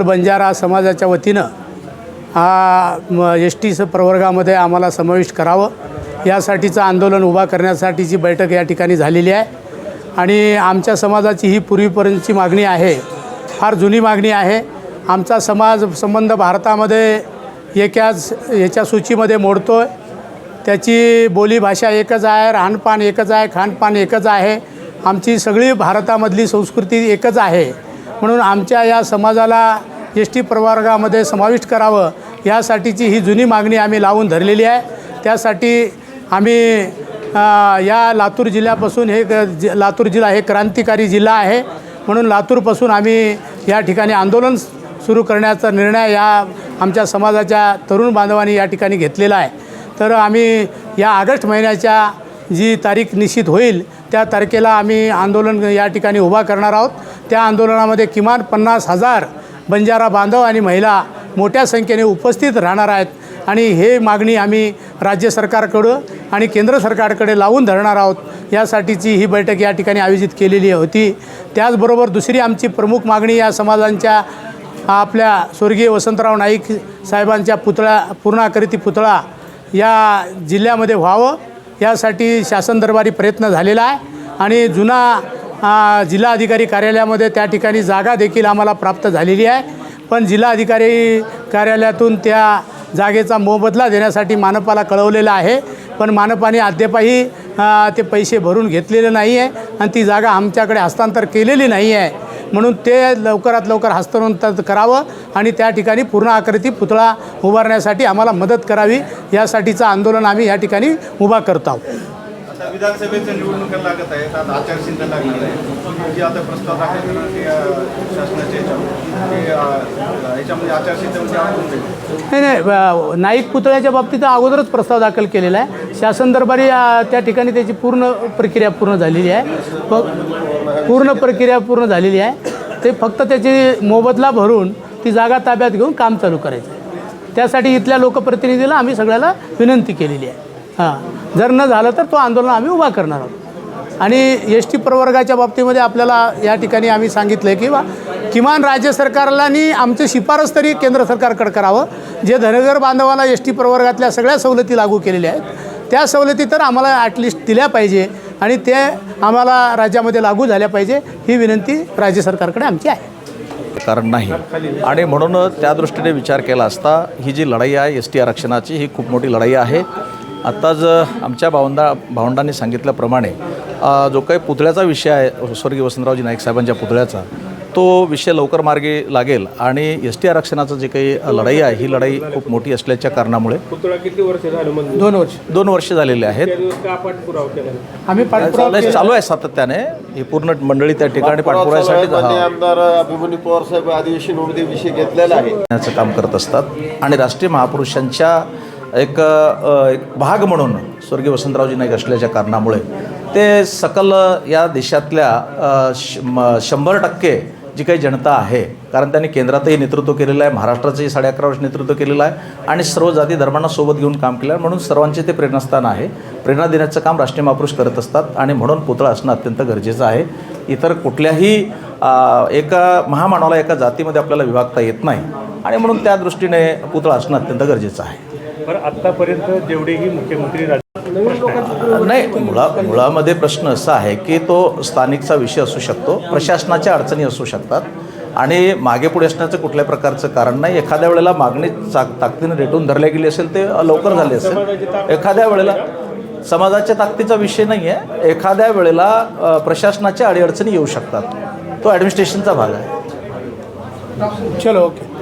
बंजारा समाजाच्या वतीनं हा एस टी प्रवर्गामध्ये आम्हाला समाविष्ट करावं. यासाठीचं आंदोलन उभा करण्यासाठीची बैठक या ठिकाणी झालेली आहे. आणि आमच्या समाजाची ही पूर्वीपर्यंतची मागणी आहे फार जुनी मागणी आहे. आमचा समाज संबंध भारतामध्ये एकाच याच्या सूचीमध्ये मोडतो आहे त्याची बोलीभाषा एकच आहे राहणपान एकच आहे खानपान एकच आहे. आमची सगळी भारतामधली संस्कृती एकच आहे. म्हणून आमच्या या समाजाला एस टी प्रवर्गामध्ये समाविष्ट करावं यासाठीची ही जुनी मागणी आम्ही लावून धरलेली आहे. त्यासाठी आम्ही या लातूर जिल्ह्यापासून हे ग- जि लातूर जिल्हा हे क्रांतिकारी जिल्हा आहे. म्हणून लातूरपासून आम्ही या ठिकाणी आंदोलन सुरू करण्याचा निर्णय या आमच्या समाजाच्या तरुण बांधवांनी या ठिकाणी घेतलेला आहे. तर आम्ही या ऑगस्ट महिन्याच्या जी तारीख निश्चित होईल त्या तारखेला आम्ही आंदोलन या ठिकाणी उभा करणार आहोत. त्या आंदोलनामध्ये किमान पन्नास हजार बंजारा बांधव आणि महिला मोठ्या संख्येने उपस्थित राहणार आहेत आणि हे मागणी आम्ही राज्य सरकारकडं आणि केंद्र सरकारकडे लावून धरणार आहोत. यासाठीची ही बैठक या ठिकाणी आयोजित केलेली होती. त्याचबरोबर दुसरी आमची प्रमुख मागणी या समाजांच्या आपल्या स्वर्गीय वसंतराव नाईक साहेबांच्या पुतळा पूर्णाकृती पुतळा या जिल्ह्यामध्ये व्हावं. यासाठी शासन दरबारी प्रयत्न झालेला आहे आणि जुना जिल्हा जिल्हाधिकारी कार्यालयामध्ये त्या ठिकाणी जागा देखील आम्हाला प्राप्त झालेली आहे. पण जिल्हाधिकारी कार्यालयातून त्या जागेचा मोबदला देण्यासाठी मानपाला कळवलेला आहे. पण मानपाने अद्यापही ते पैसे भरून घेतलेले नाही आहे आणि ती जागा आमच्याकडे हस्तांतर केलेली नाही आहे म्हणून ते लवकरात लवकर हस्तांतरण करावं आणि त्या ठिकाणी पूर्ण आकृती पुतळा उभारण्यासाठी आम्हाला मदत करावी. यासाठीचं आंदोलन आम्ही या ठिकाणी उभा करत आहोत. विधानसभेच्या निवडणुका लागत आहेत. आता आचारसंहिता लागणार आहे. जी आता प्रस्ताव दाखल करणार शासनाच्या याच्यामध्ये आचारसंहितेमध्ये म्हणजे आणून देईल. नाही नाही नाईक पुतळ्याच्या बाबतीत अगोदरच प्रस्ताव दाखल केलेला आहे. शासन दरबारी त्या ठिकाणी त्याची पूर्ण प्रक्रिया पूर्ण झालेली आहे. पूर्ण प्रक्रिया पूर्ण झालेली आहे. ते फक्त त्याची मोबदला भरून ती जागा ताब्यात घेऊन काम चालू करायचं आहे. त्यासाठी इथल्या लोकप्रतिनिधीला आम्ही सगळ्याला विनंती केलेली आहे. हां जर न झालं तर तो आंदोलन आम्ही उभा करणार आहोत. आणि एस टी प्रवर्गाच्या बाबतीमध्ये आपल्याला या ठिकाणी आम्ही सांगितलं आहे की बा किमान राज्य सरकारला आणि आमचं शिफारस तरी केंद्र सरकारकडे करावं. जे धनगर बांधवाला एस टी प्रवर्गातल्या सगळ्या सवलती लागू केलेल्या आहेत. त्या सवलती तर आम्हाला ॲटलिस्ट दिल्या पाहिजे आणि ते आम्हाला राज्यामध्ये लागू झाल्या पाहिजे ही विनंती राज्य सरकारकडे आमची आहे. कारण नाही. आणि म्हणून त्या दृष्टीने विचार केला असता ही जी लढाई आहे एस टी आरक्षणाची ही खूप मोठी लढाई आहे. आत्ताच आमच्या भावंडा भावंडांनी सांगितल्याप्रमाणे जो काही पुतळ्याचा विषय आहे स्वर्गीय वसंतरावजी नाईक साहेबांच्या पुतळ्याचा तो विषय लवकर मार्गी लागेल आणि एस टी आरक्षणाचं जे काही लढाई आहे ही लढाई खूप मोठी असल्याच्या कारणामुळे पुतळा किती वर्ष झालं दोन वर्ष. दोन वर्ष झालेले आहेत. आम्ही चालू आहे- चालू आहे सातत्याने. ही पूर्ण मंडळी त्या ठिकाणी पाठपुराव्यासाठी. आमदार अभिमन्यू पवार साहेब अधिवेशनमध्ये विषय घेतलेला आहे. करण्याचं काम करत असतात. आणि राष्ट्रीय महापुरुषांच्या एक एक भाग म्हणून स्वर्गीय वसंतरावजी नाईक असल्याच्या कारणामुळे ते सकल या देशातल्या श- म- शंभर टक्के जी काही जनता आहे कारण त्यांनी केंद्रातही नेतृत्व केलेलं आहे महाराष्ट्राचंही साडे अकरा वर्ष नेतृत्व केलेलं आहे आणि सर्व जाती धर्मांना सोबत घेऊन काम केलं आहे. म्हणून सर्वांचे ते प्रेरणास्थान आहे. प्रेरणा देण्याचं काम राष्ट्रीय महापुरुष करत असतात आणि म्हणून पुतळा असणं अत्यंत गरजेचं आहे. इतर कुठल्याही एका महामानवाला एका जातीमध्ये आपल्याला विभागता येत नाही आणि म्हणून त्या दृष्टीने पुतळा असणं अत्यंत गरजेचं आहे. बरं आत्तापर्यंत जेवढेही मुख्यमंत्री नाही मुळा मुळामध्ये प्रश्न असा आहे की तो स्थानिकचा विषय असू शकतो प्रशासनाच्या अडचणी असू शकतात आणि मागे पुढे असण्याचं कुठल्या प्रकारचं कारण नाही. एखाद्या वेळेला मागणी चा ताकदीने रेटून धरल्या गेली असेल ते लवकर झाले असेल. एखाद्या वेळेला समाजाच्या ताकदीचा विषय नाही आहे. एखाद्या वेळेला प्रशासनाच्या अडीअडचणी येऊ शकतात. तो ॲडमिनिस्ट्रेशनचा भाग आहे. चलो ओके